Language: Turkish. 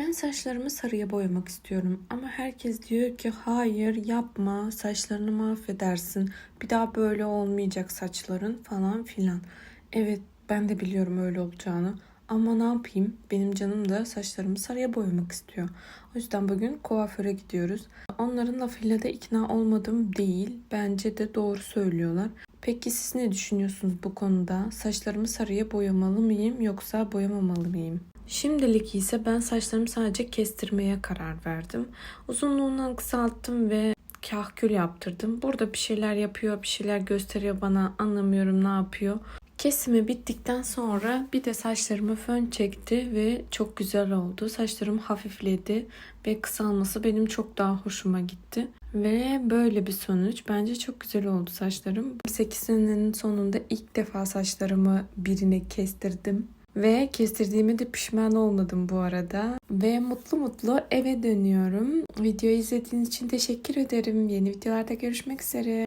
Ben saçlarımı sarıya boyamak istiyorum ama herkes diyor ki hayır yapma saçlarını mahvedersin. Bir daha böyle olmayacak saçların falan filan. Evet ben de biliyorum öyle olacağını. Ama ne yapayım? Benim canım da saçlarımı sarıya boyamak istiyor. O yüzden bugün kuaföre gidiyoruz. Onların lafıyla da ikna olmadım değil. Bence de doğru söylüyorlar. Peki siz ne düşünüyorsunuz bu konuda? Saçlarımı sarıya boyamalı mıyım yoksa boyamamalı mıyım? Şimdilik ise ben saçlarımı sadece kestirmeye karar verdim. Uzunluğundan kısalttım ve kahkül yaptırdım. Burada bir şeyler yapıyor, bir şeyler gösteriyor bana. Anlamıyorum ne yapıyor. Kesimi bittikten sonra bir de saçlarımı fön çekti ve çok güzel oldu. Saçlarım hafifledi ve kısalması benim çok daha hoşuma gitti. Ve böyle bir sonuç. Bence çok güzel oldu saçlarım. 8 senenin sonunda ilk defa saçlarımı birine kestirdim. Ve kestirdiğime de pişman olmadım bu arada. Ve mutlu mutlu eve dönüyorum. Videoyu izlediğiniz için teşekkür ederim. Yeni videolarda görüşmek üzere.